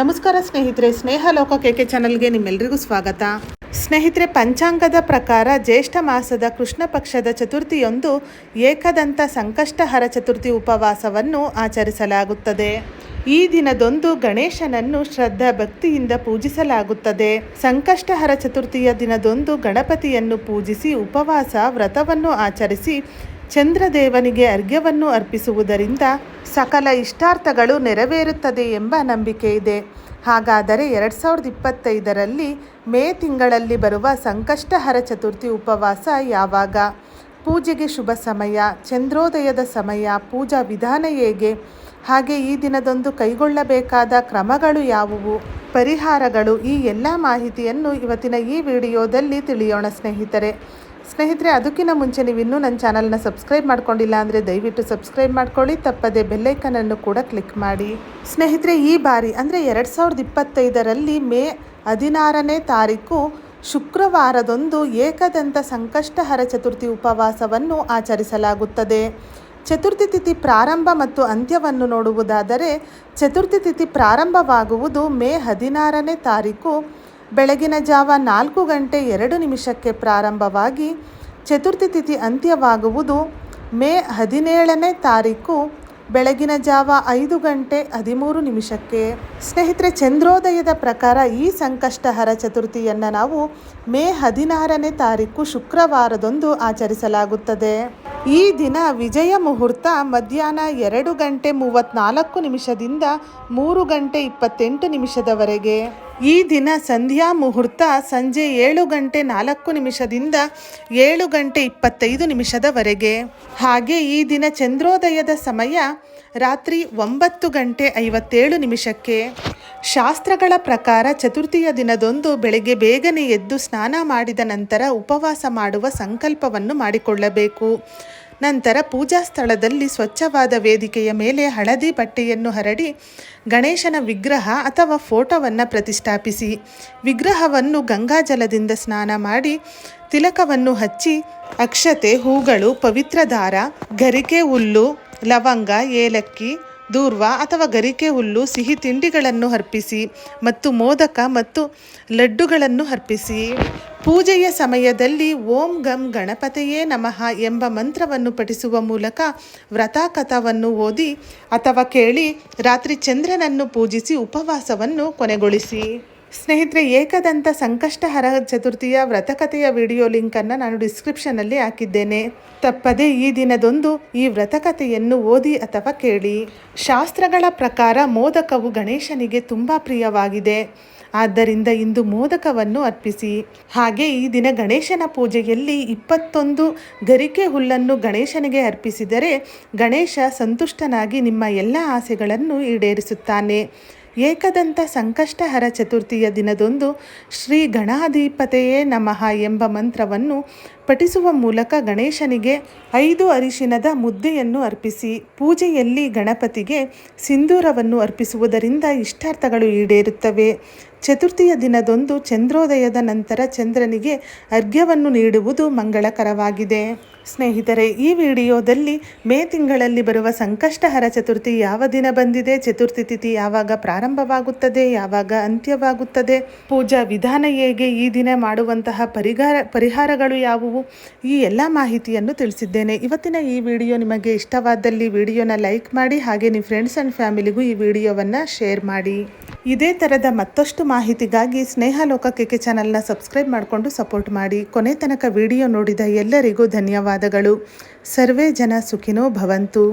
ನಮಸ್ಕಾರ ಸ್ನೇಹಿತರೆ, ಸ್ನೇಹ ಲೋಕ ಕೆಕೆ ಚಾನಲ್ಗೆ ನಿಮ್ಮೆಲ್ಲರಿಗೂ ಸ್ವಾಗತ. ಸ್ನೇಹಿತರೆ, ಪಂಚಾಂಗದ ಪ್ರಕಾರ ಜ್ಯೇಷ್ಠ ಮಾಸದ ಕೃಷ್ಣ ಪಕ್ಷದ ಚತುರ್ಥಿಯೊಂದು ಏಕದಂತ ಸಂಕಷ್ಟಹರ ಚತುರ್ಥಿ ಉಪವಾಸವನ್ನು ಆಚರಿಸಲಾಗುತ್ತದೆ. ಈ ದಿನದೊಂದು ಗಣೇಶನನ್ನು ಶ್ರದ್ಧಾ ಭಕ್ತಿಯಿಂದ ಪೂಜಿಸಲಾಗುತ್ತದೆ. ಸಂಕಷ್ಟಹರ ಚತುರ್ಥಿಯ ದಿನದೊಂದು ಗಣಪತಿಯನ್ನು ಪೂಜಿಸಿ ಉಪವಾಸ ವ್ರತವನ್ನು ಆಚರಿಸಿ ಚಂದ್ರದೇವನಿಗೆ ಅರ್ಘ್ಯವನ್ನು ಅರ್ಪಿಸುವುದರಿಂದ ಸಕಲ ಇಷ್ಟಾರ್ಥಗಳು ನೆರವೇರುತ್ತದೆ ಎಂಬ ನಂಬಿಕೆ ಇದೆ. ಹಾಗಾದರೆ ಎರಡು ಸಾವಿರದ ಇಪ್ಪತ್ತೈದರಲ್ಲಿ ಮೇ ತಿಂಗಳಲ್ಲಿ ಬರುವ ಸಂಕಷ್ಟಹರ ಚತುರ್ಥಿ ಉಪವಾಸ ಯಾವಾಗ? ಪೂಜೆಗೆ ಶುಭ ಸಮಯ, ಚಂದ್ರೋದಯದ ಸಮಯ, ಪೂಜಾ ವಿಧಾನ ಹೇಗೆ? ಹಾಗೆ ಈ ದಿನದೊಂದು ಕೈಗೊಳ್ಳಬೇಕಾದ ಕ್ರಮಗಳು ಯಾವುವು? ಪರಿಹಾರಗಳು ಈ ಎಲ್ಲ ಮಾಹಿತಿಯನ್ನು ಇವತ್ತಿನ ಈ ವಿಡಿಯೋದಲ್ಲಿ ತಿಳಿಯೋಣ ಸ್ನೇಹಿತರೆ. ಸ್ನೇಹಿತರೆ, ಅದಕ್ಕಿಂತ ಮುಂಚೆ ನೀವು ಇನ್ನೂ ನನ್ನ ಚಾನಲ್ನ ಸಬ್ಸ್ಕ್ರೈಬ್ ಮಾಡ್ಕೊಂಡಿಲ್ಲ ಅಂದರೆ ದಯವಿಟ್ಟು ಸಬ್ಸ್ಕ್ರೈಬ್ ಮಾಡ್ಕೊಳ್ಳಿ, ತಪ್ಪದೆ ಬೆಲ್ಲೈಕನನ್ನು ಕೂಡ ಕ್ಲಿಕ್ ಮಾಡಿ. ಸ್ನೇಹಿತರೆ, ಈ ಬಾರಿ ಅಂದರೆ ಎರಡು ಸಾವಿರದ ಇಪ್ಪತ್ತೈದರಲ್ಲಿ ಮೇ ಹದಿನಾರನೇ ತಾರೀಕು ಶುಕ್ರವಾರದೊಂದು ಏಕದಂತ ಸಂಕಷ್ಟಹರ ಚತುರ್ಥಿ ಉಪವಾಸವನ್ನು ಆಚರಿಸಲಾಗುತ್ತದೆ. ಚತುರ್ಥಿ ತಿಥಿ ಪ್ರಾರಂಭ ಮತ್ತು ಅಂತ್ಯವನ್ನು ನೋಡುವುದಾದರೆ, ಚತುರ್ಥಿ ತಿಥಿ ಪ್ರಾರಂಭವಾಗುವುದು ಮೇ ಹದಿನಾರನೇ ತಾರೀಕು ಬೆಳಗಿನ ಜಾವ ನಾಲ್ಕು ಗಂಟೆ ಎರಡು ನಿಮಿಷಕ್ಕೆ ಪ್ರಾರಂಭವಾಗಿ ಚತುರ್ಥಿ ತಿಥಿ ಅಂತ್ಯವಾಗುವುದು ಮೇ ಹದಿನೇಳನೇ ತಾರೀಕು ಬೆಳಗಿನ ಜಾವ ಐದು ಗಂಟೆ ಹದಿಮೂರು ನಿಮಿಷಕ್ಕೆ. ಸ್ನೇಹಿತರೆ, ಚಂದ್ರೋದಯದ ಪ್ರಕಾರ ಈ ಸಂಕಷ್ಟಹರ ಚತುರ್ಥಿಯನ್ನು ನಾವು ಮೇ ಹದಿನಾರನೇ ತಾರೀಕು ಶುಕ್ರವಾರದಂದು ಆಚರಿಸಲಾಗುತ್ತದೆ. ಈ ದಿನ ವಿಜಯ ಮುಹೂರ್ತ ಮಧ್ಯಾಹ್ನ ಎರಡು ಗಂಟೆ ಮೂವತ್ತ್ನಾಲ್ಕು ನಿಮಿಷದಿಂದ ಮೂರು ಗಂಟೆ ಇಪ್ಪತ್ತೆಂಟು ನಿಮಿಷದವರೆಗೆ. ಈ ದಿನ ಸಂಧ್ಯಾ ಮುಹೂರ್ತ ಸಂಜೆ ಏಳು ಗಂಟೆ ನಾಲ್ಕು ನಿಮಿಷದಿಂದ ಏಳು ಗಂಟೆ ಇಪ್ಪತ್ತೈದು ನಿಮಿಷದವರೆಗೆ. ಹಾಗೆ ಈ ದಿನ ಚಂದ್ರೋದಯದ ಸಮಯ ರಾತ್ರಿ ಒಂಬತ್ತು ಗಂಟೆ ಐವತ್ತೇಳು ನಿಮಿಷಕ್ಕೆ. ಶಾಸ್ತ್ರಗಳ ಪ್ರಕಾರ ಚತುರ್ಥಿಯ ದಿನದಂದು ಬೆಳಗ್ಗೆ ಬೇಗನೆ ಎದ್ದು ಸ್ನಾನ ಮಾಡಿದ ನಂತರ ಉಪವಾಸ ಮಾಡುವ ಸಂಕಲ್ಪವನ್ನು ಮಾಡಿಕೊಳ್ಳಬೇಕು. ನಂತರ ಪೂಜಾ ಸ್ಥಳದಲ್ಲಿ ಸ್ವಚ್ಛವಾದ ವೇದಿಕೆಯ ಮೇಲೆ ಹಳದಿ ಬಟ್ಟೆಯನ್ನು ಹರಡಿ ಗಣೇಶನ ವಿಗ್ರಹ ಅಥವಾ ಫೋಟೋವನ್ನು ಪ್ರತಿಷ್ಠಾಪಿಸಿ. ವಿಗ್ರಹವನ್ನು ಗಂಗಾಜಲದಿಂದ ಸ್ನಾನ ಮಾಡಿ ತಿಲಕವನ್ನು ಹಚ್ಚಿ ಅಕ್ಷತೆ, ಹೂಗಳು, ಪವಿತ್ರ ದಾರ, ಗರಿಕೆ, ಹುಲ್ಲು, ಲವಂಗ, ಏಲಕ್ಕಿ ದೂರ್ವ ಅಥವಾ ಗರಿಕೆ ಹುಲ್ಲು, ಸಿಹಿ ತಿಂಡಿಗಳನ್ನು ಅರ್ಪಿಸಿ ಮತ್ತು ಮೋದಕ ಮತ್ತು ಲಡ್ಡುಗಳನ್ನು ಅರ್ಪಿಸಿ. ಪೂಜೆಯ ಸಮಯದಲ್ಲಿ ಓಂ ಗಂ ಗಣಪತಿಯೇ ನಮಃ ಎಂಬ ಮಂತ್ರವನ್ನು ಪಠಿಸುವ ಮೂಲಕ ವ್ರತಾಕಥವನ್ನು ಓದಿ ಅಥವಾ ಕೇಳಿ ರಾತ್ರಿ ಚಂದ್ರನನ್ನು ಪೂಜಿಸಿ ಉಪವಾಸವನ್ನು ಕೊನೆಗೊಳಿಸಿ. ಸ್ನೇಹಿತರೆ, ಏಕದಂತ ಸಂಕಷ್ಟಹರ ಚತುರ್ಥಿಯ ವ್ರತಕಥೆಯ ವಿಡಿಯೋ ಲಿಂಕನ್ನು ನಾನು ಡಿಸ್ಕ್ರಿಪ್ಷನಲ್ಲಿ ಹಾಕಿದ್ದೇನೆ. ತಪ್ಪದೆ ಈ ದಿನದೊಂದು ಈ ವ್ರತಕಥೆಯನ್ನು ಓದಿ ಅಥವಾ ಕೇಳಿ. ಶಾಸ್ತ್ರಗಳ ಪ್ರಕಾರ ಮೋದಕವು ಗಣೇಶನಿಗೆ ತುಂಬ ಪ್ರಿಯವಾಗಿದೆ. ಆದ್ದರಿಂದ ಇಂದು ಮೋದಕವನ್ನು ಅರ್ಪಿಸಿ. ಹಾಗೆ ಈ ದಿನ ಗಣೇಶನ ಪೂಜೆಯಲ್ಲಿ ಇಪ್ಪತ್ತೊಂದು ಗರಿಕೆ ಹುಲ್ಲನ್ನು ಗಣೇಶನಿಗೆ ಅರ್ಪಿಸಿದರೆ ಗಣೇಶ ಸಂತುಷ್ಟನಾಗಿ ನಿಮ್ಮ ಎಲ್ಲ ಆಸೆಗಳನ್ನು ಈಡೇರಿಸುತ್ತಾನೆ. ಏಕದಂತ ಸಂಕಷ್ಟಹರ ಚತುರ್ಥಿಯ ದಿನದೊಂದು ಶ್ರೀ ಗಣಾಧಿಪತೆಯೇ ನಮಃ ಎಂಬ ಮಂತ್ರವನ್ನು ಪಠಿಸುವ ಮೂಲಕ ಗಣೇಶನಿಗೆ ಐದು ಅರಿಶಿನದ ಮುದ್ದೆಯನ್ನು ಅರ್ಪಿಸಿ, ಪೂಜೆಯಲ್ಲಿ ಗಣಪತಿಗೆ ಸಿಂಧೂರವನ್ನು ಅರ್ಪಿಸುವುದರಿಂದ ಇಷ್ಟಾರ್ಥಗಳು ಈಡೇರುತ್ತವೆ. ಚತುರ್ಥಿಯ ದಿನದೊಂದು ಚಂದ್ರೋದಯದ ನಂತರ ಚಂದ್ರನಿಗೆ ಅರ್ಘ್ಯವನ್ನು ನೀಡುವುದು ಮಂಗಳಕರವಾಗಿದೆ. ಸ್ನೇಹಿತರೆ, ಈ ವಿಡಿಯೋದಲ್ಲಿ ಮೇ ತಿಂಗಳಲ್ಲಿ ಬರುವ ಸಂಕಷ್ಟಹರ ಚತುರ್ಥಿ ಯಾವ ದಿನ ಬಂದಿದೆ, ಚತುರ್ಥಿ ತಿಥಿ ಯಾವಾಗ ಪ್ರಾರಂಭವಾಗುತ್ತದೆ, ಯಾವಾಗ ಅಂತ್ಯವಾಗುತ್ತದೆ, ಪೂಜಾ ವಿಧಾನ ಹೇಗೆ, ಈ ದಿನ ಮಾಡುವಂತಹ ಪರಿಹಾರ ಪರಿಹಾರಗಳು ಯಾವುವು, ಈ ಎಲ್ಲ ಮಾಹಿತಿಯನ್ನು ತಿಳಿಸಿದ್ದೇನೆ. ಇವತ್ತಿನ ಈ ವಿಡಿಯೋ ನಿಮಗೆ ಇಷ್ಟವಾದಲ್ಲಿ ವಿಡಿಯೋನ ಲೈಕ್ ಮಾಡಿ, ಹಾಗೆ ನಿಮ್ಮ ಫ್ರೆಂಡ್ಸ್ ಆ್ಯಂಡ್ ಫ್ಯಾಮಿಲಿಗೂ ಈ ವಿಡಿಯೋವನ್ನು ಶೇರ್ ಮಾಡಿ. ಇದೇ ಥರದ ಮತ್ತಷ್ಟು ಮಾಹಿತಿಗಾಗಿ ಸ್ನೇಹ ಲೋಕ ಕೆಕೆ ಚಾನಲ್ನ ಸಬ್ಸ್ಕ್ರೈಬ್ ಮಾಡಿಕೊಂಡು ಸಪೋರ್ಟ್ ಮಾಡಿ. ಕೊನೆ ತನಕ ವಿಡಿಯೋ ನೋಡಿದ ಎಲ್ಲರಿಗೂ ಧನ್ಯವಾದಗಳು. ಸರ್ವೇ ಜನ ಸುಖಿನೋ ಭವಂತು.